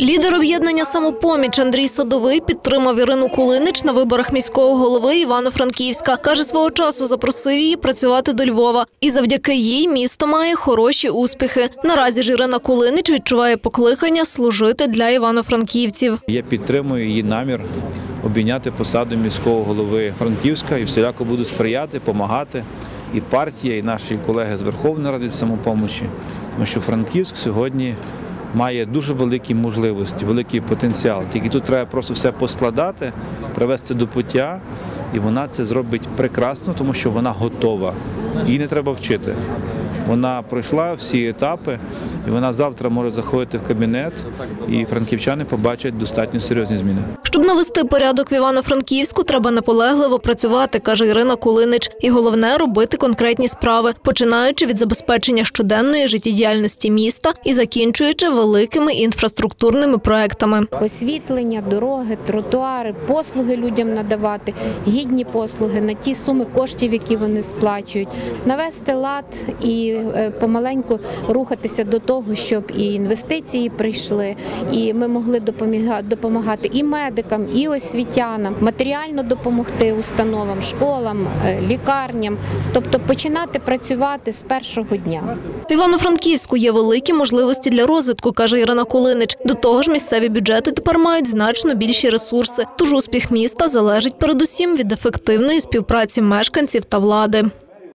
Лідер об'єднання самопоміч Андрій Садовий підтримав Ірину Кулинич на виборах міського голови Івано-Франківська. Каже, свого часу запросив її працювати до Львова, і завдяки їй місто має хороші успіхи. Наразі ж Ірина Кулинич відчуває покликання служити для івано-франківців. Я підтримую її намір обійняти посаду міського голови Франківська і всіляко буду сприяти, допомагати. І партія, і наші колеги з Верховної Ради самопомочі. Тому що Франківськ сьогодні має дуже великі можливості, великий потенціал. Тільки тут треба просто все поскладати, привести до пуття, і вона це зробить прекрасно, тому що вона готова. Її не треба вчити. Вона пройшла всі етапи, і вона завтра може заходити в кабінет, і франківчани побачать достатньо серйозні зміни. Щоб навести порядок в Івано-Франківську, треба наполегливо працювати, каже Ірина Кулинич. І головне робити конкретні справи, починаючи від забезпечення щоденної життєдіяльності міста і закінчуючи великими інфраструктурними проектами. освітлення, дороги, тротуари, послуги людям надавати, гідні послуги на ті суми коштів, які вони сплачують, навести лад і е, помаленьку рухатися до того, щоб і інвестиції прийшли, і ми могли допомагати і медикам, і освітянам, матеріально допомогти установам, школам, е, лікарням, тобто починати працювати з першого дня. В Івано-Франківську є великі можливості для розвитку, каже Ірина Кулинич. До того ж, місцеві бюджети тепер мають значно більші ресурси. Тож успіх міста залежить передусім від ефективної співпраці мешканців та влади.